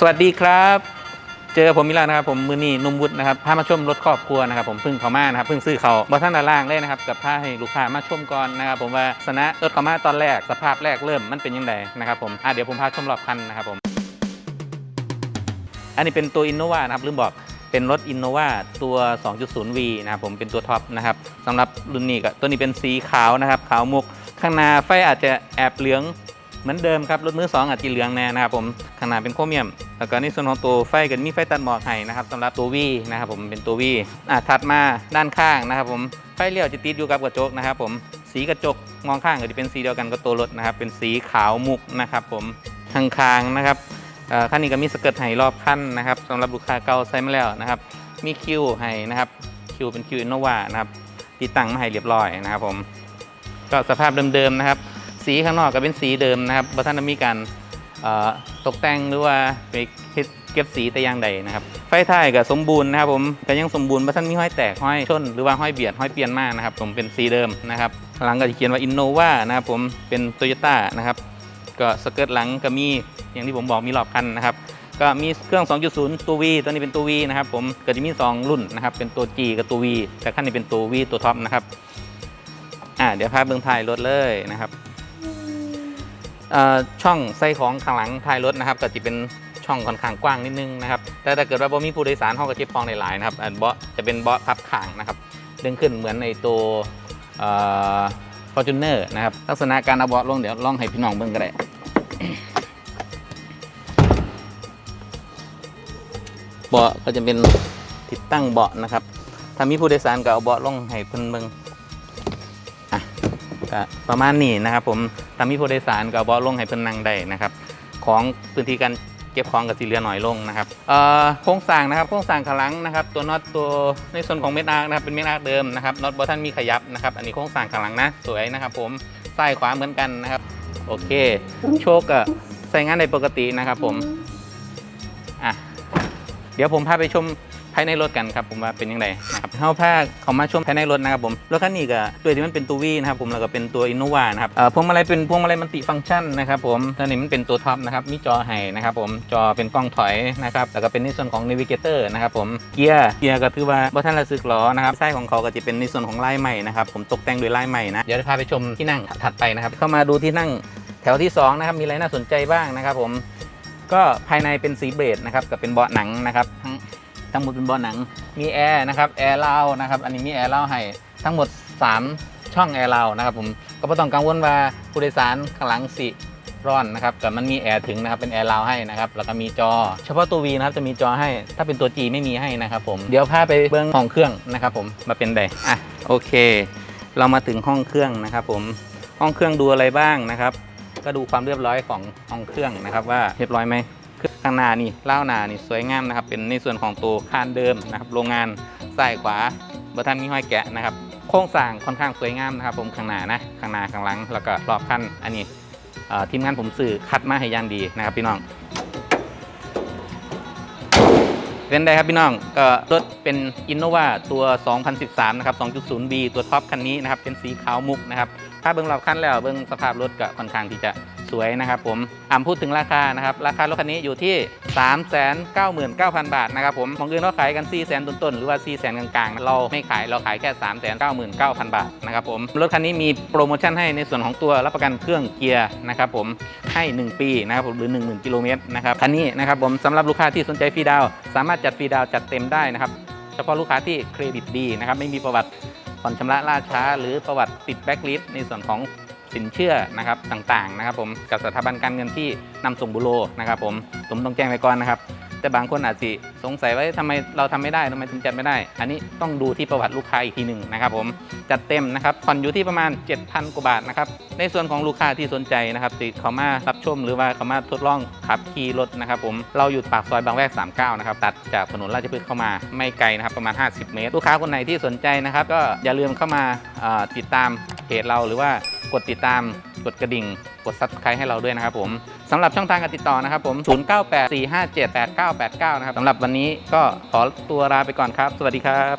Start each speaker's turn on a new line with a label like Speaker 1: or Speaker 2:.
Speaker 1: สวัสดีครับ เจอผมมิลานะครับผมมือนี่นุ่มวุฒินะครับพามาชมรถครอบครัวนะครับผมเพิ่งเขามานะครับเพิ่งซื้อเขาบอท่านด้านล่างเลยนะครับกับพาให้ลูกค้ามาชมก่อนนะครับผมว่าสนะรถเขามาตอนแรกสภาพแรกเริ่มมันเป็นยังไงนะครับผมอะเดี๋ยวผมพาชมรอบคันนะครับผมอันนี้เป็นตัว Innova นะครับลืมบอกเป็นรถ Innova ตัว 2.0V นะครับผมเป็นตัวท็อปนะครับสำหรับรุ่นนี้ก็ตัวนี้เป็นสีขาวนะครับขาวมุกข้างหน้าไฟอาจจะแอบเหลือง มือนเดิมครับรถมือสองอาจจะเหลืองแน่นะครับผมข้างหน้าเป็นโครเมียม แล้วก็ในส่วนของตัวไฟก็มีไฟตัดหมอกให้นะครับสำหรับตัว V นะครับผมเป็นตัว V อะถัดมาด้านข้างนะครับผมไฟเลี้ยวจะติดอยู่กับกระจกนะครับผมสีกระจกมองข้างก็จะเป็นสีเดียวกันกับตัวรถนะครับเป็นสีขาวมุกนะครับผมข้างนะครับเอ่อคันนี้ก็มีสเกิร์ตไห้รอบคันนะครับสำหรับลูกค้าเก่าใช้มาแล้วนะครับมีคิวให้นะครับคิวเป็นคิวอินโนวานะครับติดตั้งมาให้เรียบร้อยนะครับผมก็สภาพเดิมๆนะครับ สีข้างนอกก็เป็นสีเดิมนะครับบัท่านได้มีการตกแต่งหรือว่าไปเก็บสีแต่อย่างใดนะครับ ไฟท้ายก็สมบูรณ์นะครับผมก็ยังสมบูรณ์บัท่านมีห้อยแตกห้อยชน หรือว่าห้อยเบียดห้อยเปลี่ยนมากนะครับ ผมเป็นสีเดิมนะครับหลังก็จะเขียนว่าอินโนวานะครับผมเป็นโตโยต้านะครับก็สเกิร์ตหลังก็มีอย่างที่ผมบอกมีรอบคันนะครับก็มีเครื่อง 2.0 ตัว V ตัวนี้เป็นตัว V นะครับผมก็จะมี 2 รุ่นนะครับ เป็นตัว G กับตัว V แต่คันนี้เป็นตัว V ตัวท็อปนะครับ อ่าเดี๋ยวพาเบื้องท้ายรถเลยนะครับ ช่องใส่ของข้างหลังท้ายรถนะครับก็จะเป็นช่องค่อนข้างกว้างนิดนึงนะครับแต่ถ้าเกิดว่าบ่มีผู้โดยสารห้องก็จะฟองหลายๆนะครับอันเบาะจะเป็นเบาะพับข้างนะครับดึงขึ้นเหมือนในตัวเอ่อ Fortuner นะครับลักษณะการเอาเบาะลงเดี๋ยวลองให้พี่น้องเบิ่งก็ได้เบาะก็จะเป็นติดตั้งเบาะนะครับถ้ามีผู้โดยสารก็เอาเบาะลงให้เพิ่นเบิ่ง ก็ประมาณนี้นะครับ ผมถ้ามีผู้โดยสารก็เอาเบาลงให้เพิ่นนั่งได้นะครับ ของพื้นที่การเก็บของกับสีเหลือหน่อยลงนะครับเอ่อโครงสร้างนะครับโครงสร้างขลังนะครับ ตัวน็อตตัวในส่วนของเม็ดอาร์คนะครับเป็นเม็ดอาร์คเดิมนะครับน็อตบอท่านมีขยับนะครับ อันนี้โครงสร้างขลังนะ สวยนะครับ ผมซ้ายขวาเหมือนกันนะครับ โอเค โชคก็ใส่งานได้ปกตินะครับ ผมอะเดี๋ยวผมพาไปชมายในรถกันครับผมว่าเป็นยังไงนะครับเข้าพาเขามาชมภายในรถนะครับผมรถคันนี้ก็ด้วยที่มันเป็นตัววีนะครับผมแล้วก็เป็นตัวอินโนวานะครับเอ่อพวงมาลัยเป็นพวงมาลัยมัลติฟังก์ชันนะครับผมตัวนี้มันเป็นตัวท็อปนะครับมีจอให้นะครับผมจอเป็นกล้องถอยนะครับแล้วก็เป็นในส่วนของน a วิเกเตอร์นะครับผมเกียร์เกียร์ก็ถือว่าบ่ท่านละสึกหรอนะครับไส้ของเขาก็จะเป็นในส่วนของลายใหม่นะครับผมตกแต่งด้วยลายใหม่นะเดี๋ยวจะพาไปชมที่นั่งถัดไปนะครับเข้ามาดูที่นั่งแถวที่สองนะครับมีอะไรน่าสนใจบ้างนะครับผมก็ภายในเป็นสีเบรดนะครับกับเป็นเบาะหนังนะครับ ทั้งหมดเป็นเบาะหนัง มีแอร์นะครับแอร์เล่านะครับอันนี้มีแอร์เล่าให้ทั้งหมด 3 ช่องแอร์เล่านะครับผมก็ไม่ต้องกังวลว่าผู้โดยสารข้างหลังสิร้อนนะครับแต่มันมีแอร์ถึงนะครับเป็นแอร์เล่าให้นะครับแล้วก็มีจอ เฉพาะตัว V นะครับจะมีจอให้ ถ้าเป็นตัว G ไม่มีให้นะครับผมเดี๋ยวพาไปเบื้องห้องเครื่องนะครับผมมาเป็นใดอะโอเค เรามาถึงห้องเครื่องนะครับผมห้องเครื่องดูอะไรบ้างนะครับ ก็ดูความเรียบร้อยของห้องเครื่องนะครับว่าเรียบร้อยไหม คือข้างหน้านี่เล่าหน้านี่สวยงามนะครับ เป็นในส่วนของตัวคานเดิมนะครับโรงงานซ้ายขวาบทันมีห้อยแกะนะครับ โครงสร้างค่อนข้างสวยงามนะครับ ผมข้างหน้านะข้างหน้าข้างหลัง แล้วก็รอบคันอันนี้ทีมงานผมสื่อคัดมาให้ย่างดีนะครับพี่น้องเป็นไดครับพี่น้องก็รถเป็น Innova ตัว 2013 นะครับ 2.0B ตัวท็อปคันนี้นะครับ เป็นสีขาวมุกนะครับ ถ้าเบิ้งรอบคันแล้วเบิ้งสภาพรถก็ค่อนข้างที่จะ สวยนะครับผมอ่าพูดถึงราคานะครับราคารถคันนี้อยู่ที่ 399,000 บาทนะครับผมมองอื่นเราขายกัน 4 0 0 0 0ต้นๆหรือว่า 4 0 0 0 0กลางๆ เราไม่ขายเราขายแค่ 399,000 บาทนะครับผมรถคันนี้มีโปรโมชั่นให้ในส่วนของตัวรับประกันเครื่องเกียร์นะครับผมให้ 1 ปีนะครับผมหรือ 10,000 กิโลเมตรนะครับคันนี้นะครับผมสำหรับลูกค้าที่สนใจฟรีดาว สามารถจัดฟรีดาวจัดเต็มได้นะครับเฉพาะลูกค้าที่เครดิตดีนะครับไม่มีประวัติผ่อนชำระล่าช้า หรือประวัติติดแบ็กลิสต์ในส่วนของ สินเชื่อนะครับต่างๆนะครับผมกับสถาบันการเงินที่นำส่งบุโรนะครับผมผมต้องแจ้งไว้ก่อนนะครับ แต่บางคนอาจจะสงสัยว่าทำไมเราทำไม่ได้ทำไมถึงจัดไม่ได้ อันนี้ต้องดูที่ประวัติลูกค้าอีกทีหนึ่งนะครับผมจัดเต็มนะครับผ่อนอยู่ที่ประมาณ 7,000กว่าบาทนะครับในส่วนของลูกค้าที่สนใจนะครับติดเขามารับชมหรือว่าเขามาทดลองขับขี่รถนะครับผมเราอยู่ปากซอยบางแวก 39 นะครับตัดจากถนนราชพฤกษ์เข้ามาไม่ไกลนะครับประมาณ 50 เมตร ลูกค้าคนไหนที่สนใจนะครับก็อย่าลืมเข้ามาติดตาม เพจเราหรือว่ากดติดตามกดกระดิ่ง กด subscribe ให้เราด้วยนะครับผมสำหรับช่องทางการติดต่อนะครับผม 0984578989 นะครับสำหรับวันนี้ก็ขอตัวลาไปก่อนครับ สวัสดีครับ